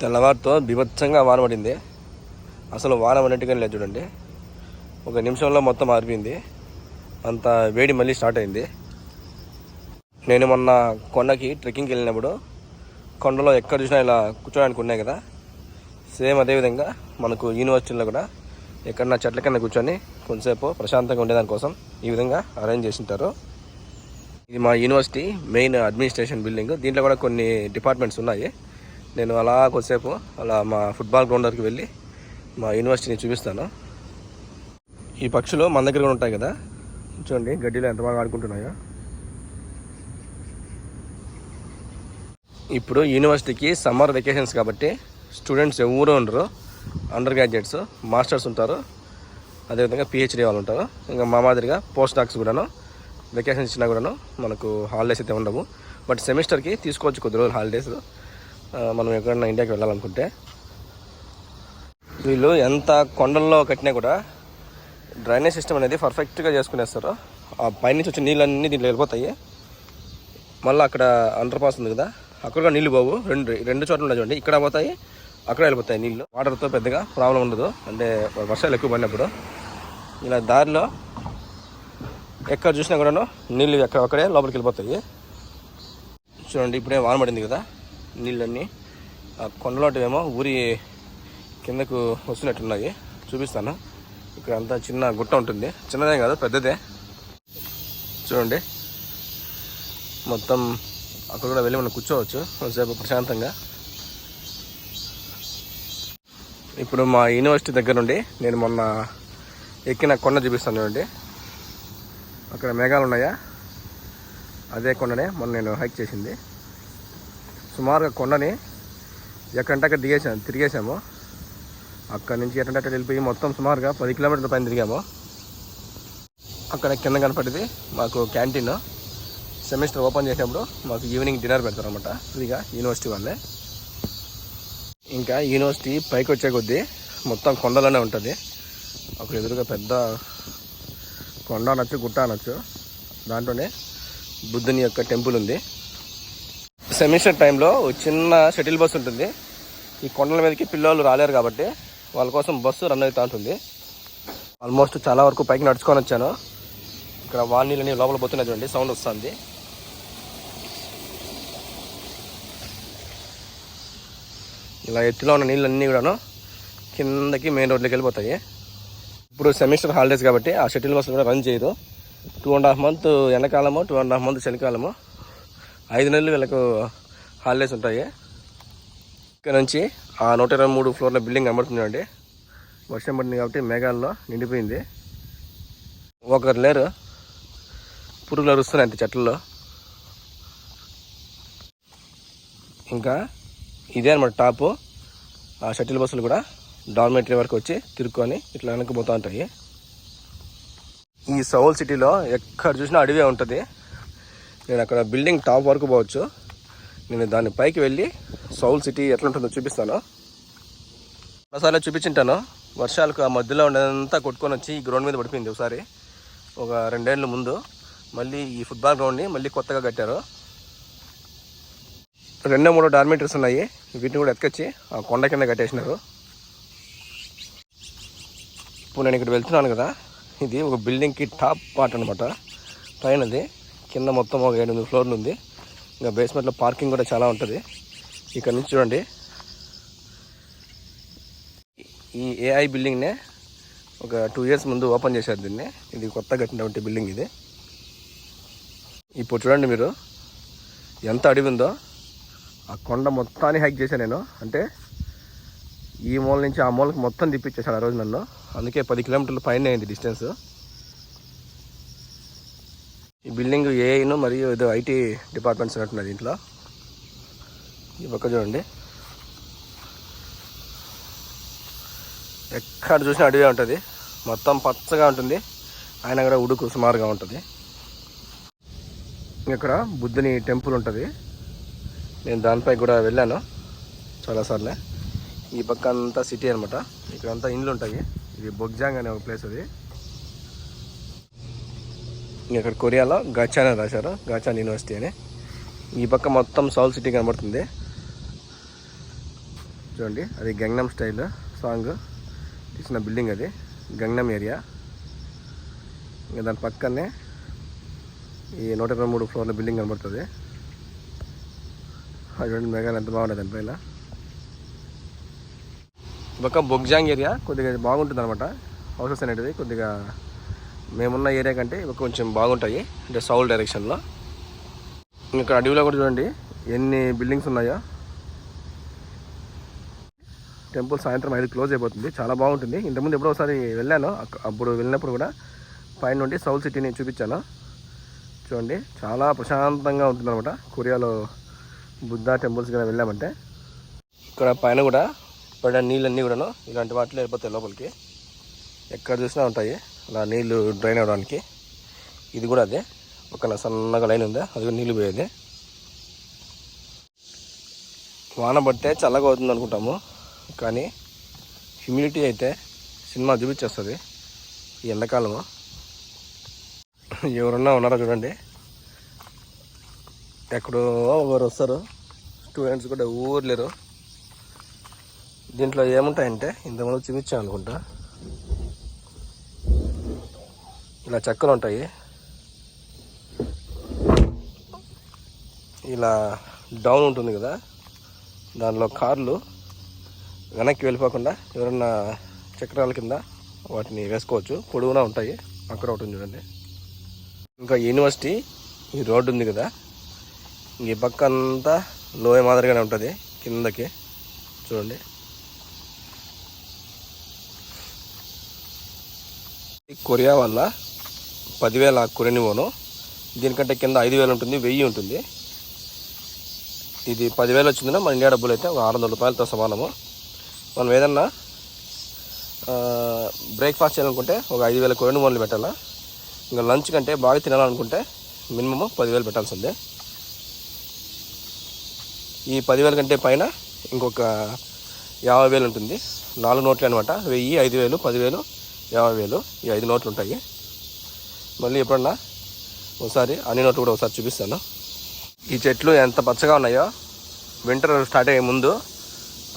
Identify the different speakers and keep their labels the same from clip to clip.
Speaker 1: తెల్లవారితో బీభత్సంగా వాన పడింది. అసలు వాన పడినట్టుగా లేదు చూడండి. ఒక నిమిషంలో మొత్తం ఆరిపోయింది. అంత వేడి మళ్ళీ స్టార్ట్ అయింది. నేను మొన్న కొండకి ట్రెక్కింగ్కి వెళ్ళినప్పుడు కొండలో ఎక్కడ చూసినా ఇలా కూర్చోడానికి ఉన్నాయి కదా. సేమ్ అదేవిధంగా మనకు యూనివర్సిటీలో కూడా ఎక్కడన్నా చెట్ల కింద కూర్చొని కొంతసేపు ప్రశాంతంగా ఉండేదానికోసం ఈ విధంగా అరేంజ్ చేసి ఉంటారు ఇది మా యూనివర్సిటీ మెయిన్ అడ్మినిస్ట్రేషన్ బిల్డింగ్. దీంట్లో కూడా కొన్ని డిపార్ట్మెంట్స్ ఉన్నాయి. నేను అలా కొద్దిసేపు అలా మా ఫుట్బాల్ గ్రౌండ్ వరకు వెళ్ళి మా యూనివర్సిటీని చూపిస్తాను. ఈ పక్షులు మన దగ్గర కూడా ఉంటాయి కదా? చూడండి గడ్డిలో ఎంత బాగా ఆడుకుంటున్నాయో. ఇప్పుడు యూనివర్సిటీకి సమ్మర్ వెకేషన్స్ కాబట్టి స్టూడెంట్స్ ఎవరు ఉండరు. అండర్ గ్రాడ్యుయేట్స్ మాస్టర్స్ ఉంటారు. అదేవిధంగా పిహెచ్డీ వాళ్ళు ఉంటారు. ఇంకా మా మాదిరిగా పోస్ట్ డాక్స్ కూడాను వెకేషన్స్ ఇచ్చినా కూడాను మనకు హాలిడేస్ అయితే ఉండవు. బట్ సెమిస్టర్కి తీసుకోవచ్చు కొద్ది రోజులు హాలిడేస్. మనం ఎక్కడన్నా ఇండియాకి వెళ్ళాలనుకుంటే. వీళ్ళు ఎంత కొండల్లో కట్టినా కూడా డ్రైనేజ్ సిస్టమ్ అనేది పర్ఫెక్ట్గా చేసుకునేస్తారు. ఆ పైనుంచి వచ్చే నీళ్ళన్నీ దీంట్లో వెళ్ళిపోతాయి. మళ్ళీ అక్కడ అండర్ పాస్ ఉంది కదా అక్కడ కూడా నీళ్ళు పోవు. రెండు రెండు చోట్ల ఉన్నాయి చూడండి. ఇక్కడ పోతాయి అక్కడ వెళ్ళిపోతాయి నీళ్ళు. వాటర్తో పెద్దగా ప్రాబ్లం ఉండదు. అంటే వర్షాలు ఎక్కువ పడినప్పుడు. ఇలా దారిలో ఎక్కడ చూసినా కూడాను నీళ్ళు ఎక్కడ అక్కడే లోపలికి వెళ్ళిపోతాయి. చూడండి ఇప్పుడే వాన పడింది కదా. నీళ్ళన్నీ ఆ ఊరి కిందకు వస్తున్నట్టున్నాయి. చూపిస్తాను. ఇక్కడ అంతా చిన్న గుట్ట ఉంటుంది. చిన్నదే కాదు పెద్దదే. చూడండి. మొత్తం అక్కడ కూడా వెళ్ళి మనం కూర్చోవచ్చు. కొంతసేపు ప్రశాంతంగా. ఇప్పుడు మా యూనివర్సిటీ దగ్గర నుండి నేను మొన్న ఎక్కిన కొండ చూపిస్తాను చూడండి. అక్కడ మేఘాలు ఉన్నాయా? అదే కొండనే మొన్న నేను హైక్ చేసింది. సుమారుగా కొండని ఎక్కడంటే అక్కడ దిగేసాము తిరిగేసాము అక్కడ నుంచి ఎక్కడంటే అక్కడ వెళ్ళిపోయి మొత్తం సుమారుగా పది కిలోమీటర్ల పైన తిరిగాము. అక్కడ కింద కనపడింది మాకు క్యాంటీన్. సెమిస్టర్ ఓపెన్ చేసినప్పుడు మాకు ఈవినింగ్ డిన్నర్ పెడతారు అనమాట ఫ్రీగా యూనివర్సిటీ వాళ్ళే. ఇంకా యూనివర్సిటీ పైకి వచ్చే కొద్దీ మొత్తం కొండలోనే ఉంటుంది. అక్కడ ఎదురుగా పెద్ద కొండ అనొచ్చు గుట్ట అనొచ్చు. దాంట్లోనే బుద్ధుని యొక్క టెంపుల్ ఉంది. సెమిస్టర్ టైంలో చిన్న షటిల్ బస్సు ఉంటుంది. ఈ కొండల మీదకి పిల్లలు రాలేరు కాబట్టి వాళ్ళ కోసం బస్సు రన్ అవుతూ ఉంటుంది. ఆల్మోస్ట్ చాలా వరకు పైకి నడుచుకొని వచ్చాను. ఇక్కడ వాన్ నీళ్ళని లోపల పోతున్నాయి చూడండి సౌండ్ వస్తుంది. ఇలా ఎత్తులో ఉన్న నీళ్ళన్నీ కూడాను కిందకి మెయిన్ రోడ్లోకి వెళ్ళిపోతాయి. ఇప్పుడు సెమిస్టర్ హాలిడేస్ కాబట్టి ఆ షటిల్ బస్సులు కూడా రన్ చేయదు. టూ అండ్ హాఫ్ మంత్ ఎండాకాలము టూ అండ్ హాఫ్ మంత్ చలికాలము. ఐదు నెలలు వీళ్ళకు హాలిడేస్ ఉంటాయి. ఇక్కడ నుంచి ఆ నూట ఇరవై మూడు ఫ్లోర్ల బిల్డింగ్ కనబడుతుందండి. వర్షం పడింది కాబట్టి మేఘాల్లో నిండిపోయింది. ఒకరు లేరు. పురుగులు అరుస్తున్నాయి అంతే చెట్లలో. ఇంకా ఇదే అనమాట టాపు. ఆ షటిల్ బస్సులు కూడా డార్మెటరీ వరకు వచ్చి తిరుక్కొని ఇట్లా వెనక్కి పోతూ ఉంటాయి. ఈ సౌల్ సిటీలో ఎక్కడ చూసినా అడవే ఉంటుంది. నేను అక్కడ బిల్డింగ్ టాప్ వరకు పోవచ్చు. నేను దాని పైకి వెళ్ళి సౌల్ సిటీ ఎట్లా ఉంటుందో చూపిస్తాను. ఒకసారి చూపించింటాను. వర్షాలకు ఆ మధ్యలో ఉండేదంతా కొట్టుకొని వచ్చి ఈ గ్రౌండ్ మీద పడిపోయింది ఒకసారి. ఒక రెండేళ్ళ ముందు మళ్ళీ ఈ ఫుట్బాల్ గ్రౌండ్ని మళ్ళీ కొత్తగా కట్టారు. రెండో మూడో డార్మీటర్స్ ఉన్నాయి. వీటిని కూడా ఎత్తుకొచ్చి ఆ కొండ కింద కట్టేసినారు. ఇప్పుడు నేను ఇక్కడ వెళ్తున్నాను కదా. ఇది ఒక బిల్డింగ్కి టాప్ పార్ట్ అనమాట పైనది. కింద మొత్తం ఒక ఏడు ఫ్లోర్లు ఉంది. ఇంకా బేస్మెంట్లో పార్కింగ్ కూడా చాలా ఉంటుంది. ఇక్కడ నుంచి చూడండి. ఈ ఏఐ బిల్డింగ్నే ఒక టూ ఇయర్స్ ముందు ఓపెన్ చేశారు దీన్ని. ఇది కొత్త కట్టినటువంటి బిల్డింగ్ ఇది. ఇప్పుడు చూడండి మీరు ఎంత అడవి ఉందో. ఆ కొండ మొత్తాన్ని హైక్ చేశాను నేను. అంటే ఈ మూల నుంచి ఆ మూలకి మొత్తం తిప్పించేశాను ఆ రోజు నన్ను. అందుకే పది కిలోమీటర్లు పైన అయింది డిస్టెన్స్ ఈ బిల్డింగ్ ఏఐను మరియు ఏదో ఐటీ డిపార్ట్మెంట్స్ ఉన్నట్టున్నది ఇంట్లో ఈ పక్క చూడండి. ఎక్కడ చూసినా అడవి ఉంటుంది. మొత్తం పచ్చగా ఉంటుంది. ఆయన కూడా ఉడుకు సుమారుగా ఉంటుంది. ఇక్కడ బుద్ధుని టెంపుల్ ఉంటుంది. నేను దానిపై కూడా వెళ్ళాను చాలాసార్లే. ఈ పక్క అంతా సిటీ అనమాట ఇక్కడ అంతా ఇండ్లు ఉంటాయి. ఇది బొగ్జాంగ్ అనే ఒక ప్లేస్ అది. ఇక్కడ కొరియాలో గచాన్ అని రాశారు. గచాన్ యూనివర్సిటీ అని. ఈ పక్క మొత్తం సౌల్ సిటీ కనబడుతుంది. చూడండి అది గంగనం స్టైల్ సాంగ్. తీసిన బిల్డింగ్ అది. Gangnam area. ఇంకా దాని పక్కనే ఈ నూట ఇరవై మూడు ఫ్లోర్ల బిల్డింగ్ కనబడుతుంది. అది చూడండి మేఘాలు ఎంత బాగుంటుంది దానిపైన పక్క బొగ్జాంగ్ ఏరియా. కొద్దిగా బాగుంటుంది అనమాట హౌసెస్ అనేటిది కొద్దిగా మేమున్న ఏరియా కంటే ఇవి కొంచెం బాగుంటాయి. అంటే సౌల్ డైరెక్షన్లో ఇక్కడ అడవిలో కూడా చూడండి ఎన్ని బిల్డింగ్స్ ఉన్నాయో. టెంపుల్ సాయంత్రం ఐదు క్లోజ్ అయిపోతుంది. చాలా బాగుంటుంది. ఇంతకుముందు ఎప్పుడో ఒకసారి వెళ్ళాను. అప్పుడు వెళ్ళినప్పుడు కూడా పైన నుండి సౌల్ సిటీని చూపించాను. చూడండి చాలా ప్రశాంతంగా ఉంటుంది అనమాట కొరియాలో బుద్ధ టెంపుల్స్ కానీ వెళ్ళామంటే. ఇక్కడ పైన కూడా పడిన నీళ్ళన్నీ కూడాను ఇలాంటి వాటిలో వెళ్ళిపోతాయి లోపలికి. ఎక్కడ చూసినా ఉంటాయి. అలా నీళ్ళు డ్రైన్ అవ్వడానికి ఇది కూడా అదే. ఒక సన్నగా లైన్ ఉందా? అది కూడా నీళ్ళు పోయేది వాన పడితే చల్లగా అవుతుంది అనుకుంటాము. కానీ హ్యూమిడిటీ అయితే సినిమా చూపించేస్తుంది. ఈ ఎండాకాలము. ఎవరన్నా ఉన్నారో చూడండి. ఎక్కడో ఒకరు వస్తారు. స్టూడెంట్స్ కూడా ఊర్లేరు. దీంట్లో ఏముంటాయంటే ఇంతకుముందు చూపించాను అనుకుంటా. ఇలా చెక్కలు ఉంటాయి ఇలా డౌన్ ఉంటుంది కదా దానిలో కార్లు వెనక్కి వెళ్ళిపోకుండా ఎవరన్నా చక్రాల కింద వాటిని వేసుకోవచ్చు. పొడవునా ఉంటాయి. అక్కడ ఒకటి చూడండి. ఇంకా యూనివర్సిటీ ఈ రోడ్డు ఉంది కదా. ఈ పక్క అంతా లోయ మాదిరిగానే ఉంటుంది కిందకి. చూడండి. కొరియా వల్ల పదివేల కురెనివోను దీనికంటే కింద ఐదు వేలు ఉంటుంది వెయ్యి ఉంటుంది. ఇది పదివేలు వచ్చిందన్న మన ఇండియా డబ్బులు అయితే ఒక ఆరు వందల రూపాయలతో సమానము. మనం ఏదన్నా బ్రేక్ఫాస్ట్ చేయాలనుకుంటే ఒక ఐదు వేల కొరెని మూలలు పెట్టాలా. ఇంకా లంచ్ కంటే బాగా తినాలనుకుంటే మినిమమ్ పదివేలు పెట్టాల్సిందే. ఈ పదివేల కంటే పైన ఇంకొక యాభై వేలు ఉంటుంది. నాలుగు నోట్లు అనమాట వెయ్యి ఐదు వేలు పదివేలు యాభై వేలు ఈ ఐదు నోట్లు ఉంటాయి మళ్ళీ ఎప్పుడన్నా? ఒకసారి అన్ని నోట్లు కూడా ఒకసారి చూపిస్తాను. ఈ చెట్లు ఎంత పచ్చగా ఉన్నాయో వింటర్ స్టార్ట్ అయ్యే ముందు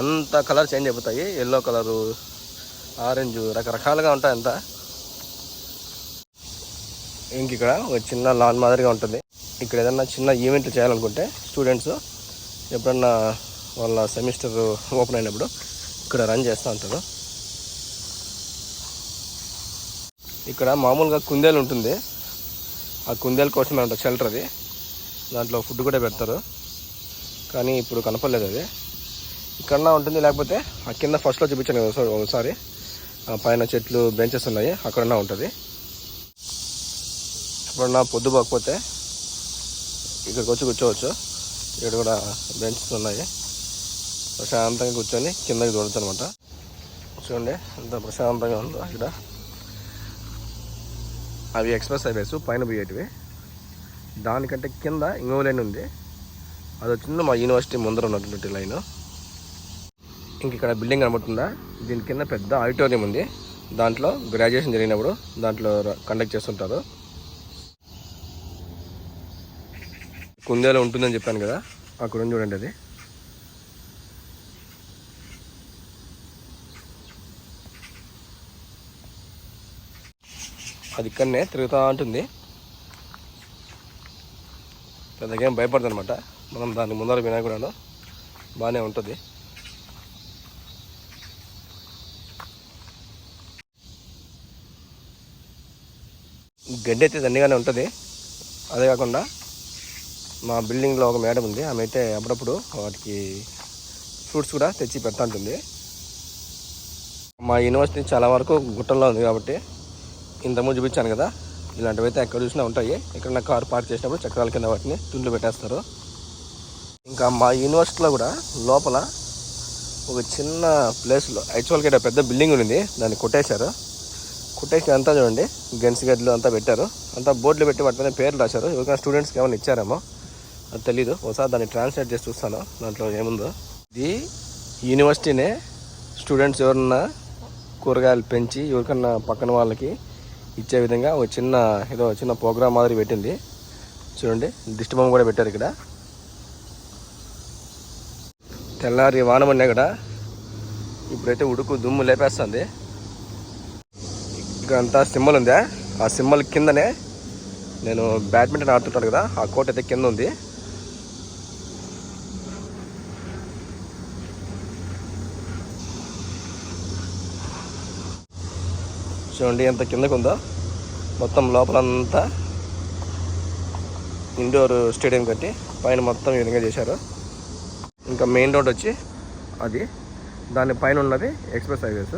Speaker 1: అంత కలర్ చేంజ్ అయిపోతాయి. ఎల్లో కలరు ఆరెంజ్ రకరకాలుగా ఉంటాయి అంతా. ఇంక ఇక్కడ ఒక చిన్న లాన్ మాదిరిగా ఉంటుంది. ఇక్కడ ఏదన్నా చిన్న ఈవెంట్లు చేయాలనుకుంటే స్టూడెంట్స్ ఎప్పుడన్నా వాళ్ళ సెమిస్టర్ ఓపెన్ అయినప్పుడు ఇక్కడ రన్ చేస్తూ ఉంటారు. ఇక్కడ మామూలుగా కుందేలు ఉంటుంది. ఆ కుందేలు కోసం అంట షెల్టర్ అది. దాంట్లో ఫుడ్ కూడా పెడతారు. కానీ ఇప్పుడు కనపడలేదు అది. ఇక్కడన్నా ఉంటుంది లేకపోతే ఆ కింద ఫస్ట్లో చూపించాను కదా ఒకసారి- ఒకసారి. ఆ పైన చెట్లు బెంచెస్ ఉన్నాయి. అక్కడన్నా ఉంటుంది. ఎప్పుడన్నా పొద్దు పోకపోతే ఇక్కడికి వచ్చి కూర్చోవచ్చు. ఇక్కడ కూడా బెంచెస్ ఉన్నాయి. ప్రశాంతంగా కూర్చొని కిందకి చూడొచ్చు అనమాట చూడండి ఎంత ప్రశాంతంగా ఉందో ఇక్కడ. అవి ఎక్స్ప్రెస్ హైవేస్ పైన పోయేటివి. దానికంటే కింద ఇంకో లైన్ ఉంది. అది వచ్చింది మా యూనివర్సిటీ ముందర ఉన్నటువంటి లైన్. ఇంక ఇక్కడ బిల్డింగ్ కనబడుతుందా? దీని కింద పెద్ద ఆడిటోరియం ఉంది. దాంట్లో గ్రాడ్యుయేషన్ జరిగినప్పుడు దాంట్లో కండక్ట్ చేస్తుంటారు. కుందేలో ఉంటుందని చెప్పాను కదా. అక్కడ ఉంది చూడండి అది. అది ఇక్కడనే తిరుగుతూ ఉంటుంది పెద్దగా ఏం భయపడదు అనమాట మనం దాని ముందర వినా కూడాను బాగానే ఉంటుంది. గడ్డి అయితే దండిగానే ఉంటుంది. అదే కాకుండా మా బిల్డింగ్లో ఒక మేడం ఉంది. ఆమె అయితే అప్పుడప్పుడు వాటికి ఫ్రూట్స్ కూడా తెచ్చి పెడతా ఉంటుంది మా యూనివర్సిటీ చాలా వరకు గుట్టల్లో ఉంది కాబట్టి ఇంతకుముందు చూపించాను కదా ఇలాంటివి అయితే ఎక్కడ చూసినా ఉంటాయి. ఇక్కడ కారు పార్క్ చేసినప్పుడు చక్రాల కింద వాటిని తుండ్లు పెట్టేస్తారు. ఇంకా మా యూనివర్సిటీలో కూడా లోపల ఒక చిన్న ప్లేస్లో యాక్చువల్గా ఇక్కడ పెద్ద బిల్డింగ్ ఉంది దాన్ని కొట్టేశారు. కొట్టేసి అంతా చూడండి గెన్స్ గడ్లు అంతా పెట్టారు. అంతా బోర్డులు పెట్టి వాటి మీద పేర్లు రాశారు. ఎవరికైనా స్టూడెంట్స్కి ఏమైనా ఇచ్చారేమో అది తెలీదు. ఒకసారి దాన్ని ట్రాన్స్లేట్ చేసి చూస్తాను దాంట్లో ఏముందో. ఇది యూనివర్సిటీనే స్టూడెంట్స్ ఎవరన్నా కూరగాయలు పెంచి ఎవరికన్నా పక్కన వాళ్ళకి ఇచ్చే విధంగా ఒక చిన్న ఏదో చిన్న ప్రోగ్రామ్ మాదిరి పెట్టింది. చూడండి దిష్టి బొమ్మ కూడా పెట్టారు ఇక్కడ. తెల్లారి వాన ఇక్కడ ఇప్పుడైతే ఉడుకు దుమ్ము లేపేస్తుంది. ఇక అంతా సింబల్ ఉందా? ఆ సింబల్ కిందనే నేను బ్యాడ్మింటన్ ఆడుతుంటాను కదా ఆ కోట్ అయితే కింద ఉంది. చూడండి ఎంత కిందకు ఉందో మొత్తం లోపలంతా ఇండోర్ స్టేడియం కట్టి పైన మొత్తం ఈ విధంగా చేశారు. ఇంకా మెయిన్ రోడ్ వచ్చి అది. దాని పైన ఉన్నది ఎక్స్ప్రెస్ హైవేస్.